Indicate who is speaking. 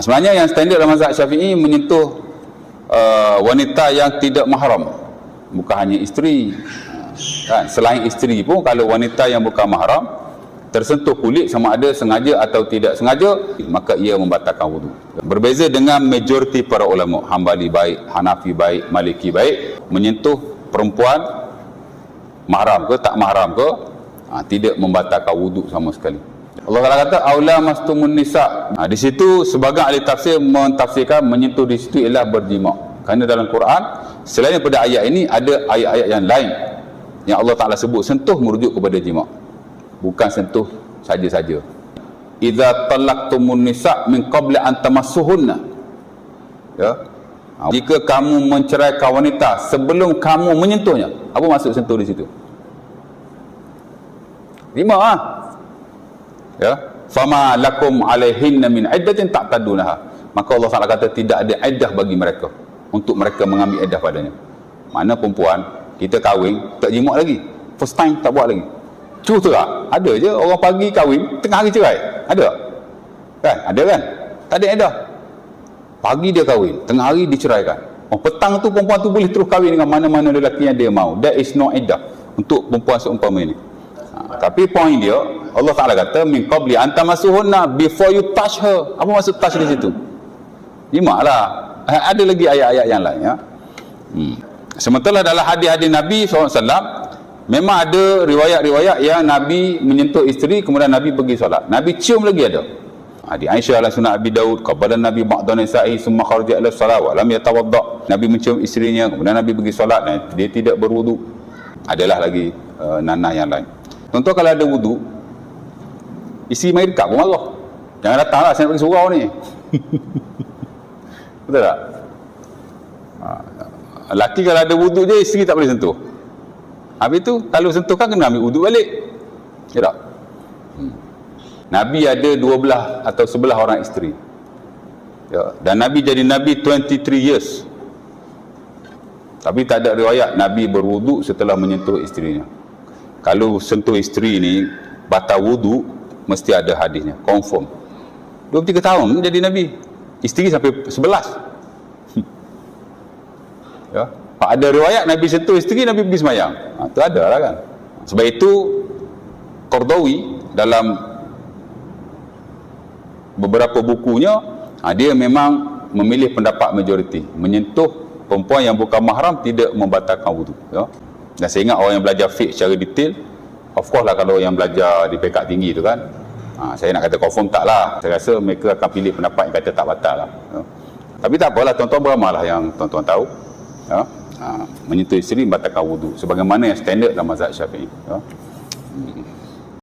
Speaker 1: Sebenarnya yang standard dalam mazhab Syafi'i menyentuh uh, wanita yang tidak mahram. Bukan hanya isteri. Kan? Selain isteri pun kalau wanita yang bukan mahram tersentuh kulit sama ada sengaja atau tidak sengaja maka ia membatalkan wudu. Berbeza dengan majoriti para ulama, Hambali baik, Hanafi baik, Maliki baik menyentuh perempuan mahram ke tak mahram ke ha, tidak membatalkan wudu sama sekali. Allah Taala kata aula mastumun nisa. Ha, di situ sebagian ahli tafsir mentafsirkan menyentuh di situ ialah berjima. Kerana dalam Quran selain daripada ayat ini ada ayat-ayat yang lain yang Allah Taala sebut sentuh merujuk kepada jima. Bukan sentuh saja-saja. Idza talaqtumun nisa min qabli an tamassuhunna. Ya. Ha, jika kamu menceraikan wanita sebelum kamu menyentuhnya apa maksud sentuh di situ? Lima ah ya fama lakum alaihinna min iddatin ta'tadunaha maka Allah Taala kata tidak ada iddah bagi mereka untuk mereka mengambil iddah padanya mana perempuan kita kahwin tak jimat lagi first time tak buat lagi Cuba tak? Ada je orang pagi kahwin, tengah hari cerai. Ada? Kan? Ada kan? Tak ada ada. Pagi dia kahwin, tengah hari diceraikan. Oh, petang tu perempuan tu boleh terus kahwin dengan mana-mana lelaki yang dia mahu. That is no iddah untuk perempuan seumpama ini. Ha, tapi poin dia, Allah Taala kata min qabli anta masuhunna before you touch her. Apa maksud touch di situ? Limaklah. Ada lagi ayat-ayat yang lain ya. Hmm. Sementara dalam hadis-hadis Nabi SAW Memang ada riwayat-riwayat yang Nabi menyentuh isteri kemudian Nabi pergi solat. Nabi cium lagi ada. Adi Aisyah ala sunat Abi Daud qabala Nabi ba'da nisa'i summa kharaja ila salat wa lam yatawadda. Nabi mencium isterinya kemudian Nabi pergi solat dia tidak berwudu. Adalah lagi uh, nanah yang lain. Contoh kalau ada wudu isteri mai dekat pun marah. Jangan datanglah saya nak pergi surau ni. Betul tak? Ha, laki kalau ada wudu je isteri tak boleh sentuh. Habis tu kalau sentuh kan kena ambil wuduk balik. Ya tak? Hmm. Nabi ada dua belah atau sebelah orang isteri. Ya. Dan Nabi jadi Nabi 23 years. Tapi tak ada riwayat Nabi berwuduk setelah menyentuh isterinya. Kalau sentuh isteri ni batal wuduk, mesti ada hadisnya. Confirm. 23 tahun jadi Nabi. Isteri sampai 11. ya ada riwayat Nabi sentuh isteri Nabi pergi semayang ha, itu ada lah kan sebab itu Kordawi dalam beberapa bukunya ha, dia memang memilih pendapat majoriti menyentuh perempuan yang bukan mahram tidak membatalkan wudhu ya. dan saya ingat orang yang belajar fiqh secara detail of course lah kalau yang belajar di pekat tinggi tu kan ha, saya nak kata confirm tak lah saya rasa mereka akan pilih pendapat yang kata tak batal lah ya. tapi tak apalah tuan-tuan beramalah yang tuan-tuan tahu ya ha, menyentuh isteri membatalkan wudu sebagaimana yang standard dalam mazhab syafi'i ya. hmm.